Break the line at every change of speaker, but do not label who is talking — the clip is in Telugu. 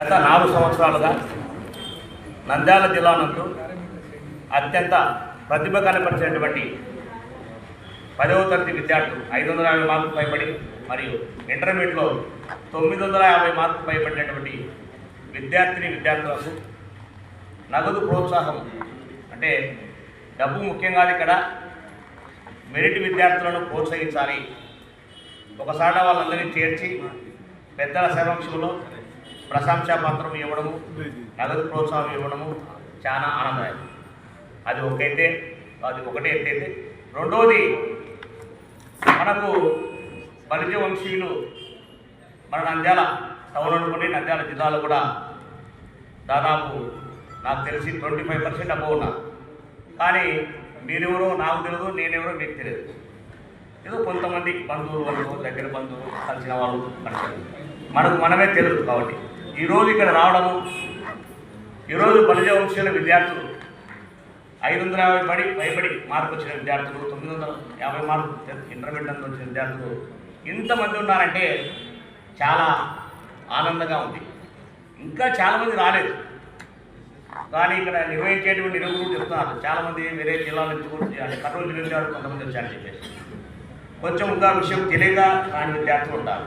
గత నాలుగు సంవత్సరాలుగా నంద్యాల జిల్లా నందు అత్యంత ప్రతిభ కనపరిచినటువంటి పదవ తరగతి విద్యార్థులు ఐదు వందల యాభై మార్కులు పైబడి మరియు ఇంటర్మీడియట్లో తొమ్మిది వందల యాభై మార్కులు పైబడినటువంటి విద్యార్థిని విద్యార్థులకు నగదు ప్రోత్సాహం అంటే డబ్బు ముఖ్యం కాదు ఇక్కడ మెరిట్ విద్యార్థులను ప్రోత్సహించాలి. ఒకసారి వాళ్ళందరినీ చేర్చి పెద్దల సమక్షంలో ప్రశంసా పత్రం ఇవ్వడము నగదు ప్రోత్సాహం ఇవ్వడము చాలా ఆనందదాయకం. అది ఒక ఎత్తే అది ఒకటే ఎత్తైతే. రెండవది మనకు బలిజ వంశీయులు మన నంద్యాల టౌన్ అనుకుని నంద్యాల జిల్లాలో కూడా దాదాపు నాకు తెలిసి ట్వంటీ ఫైవ్ పర్సెంట్ అబ్బో ఉన్నారు. కానీ మీరెవరో నాకు తెలియదు నేనెవరో మీకు తెలియదు ఏదో కొంతమంది బంధువులు వాళ్ళు దగ్గర బంధువులు కలిసిన వాళ్ళు మనకు మనమే తెలుసు కాబట్టి. ఈరోజు ఇక్కడ రావడము ఈరోజు బలిజ వంశీయుల విద్యార్థులు ఐదు వందల యాభై పడి భయపడి మార్కు వచ్చిన విద్యార్థులు తొమ్మిది వందల యాభై మార్కు ఇంటర్మీడియట్ వచ్చిన విద్యార్థులు ఇంతమంది ఉన్నారంటే చాలా ఆనందంగా ఉంది. ఇంకా చాలామంది రాలేదు. కానీ ఇక్కడ నిర్వహించేటువంటి నిరుగురు చెప్తున్నారు. చాలామంది వేరే జిల్లాల నుంచి కూడా అంటే కర్నూలు జిల్లా కొంతమంది వచ్చారని చెప్పేసి. కొంచెం ఇంకా విషయం తెలియక రాని విద్యార్థులు ఉంటారు.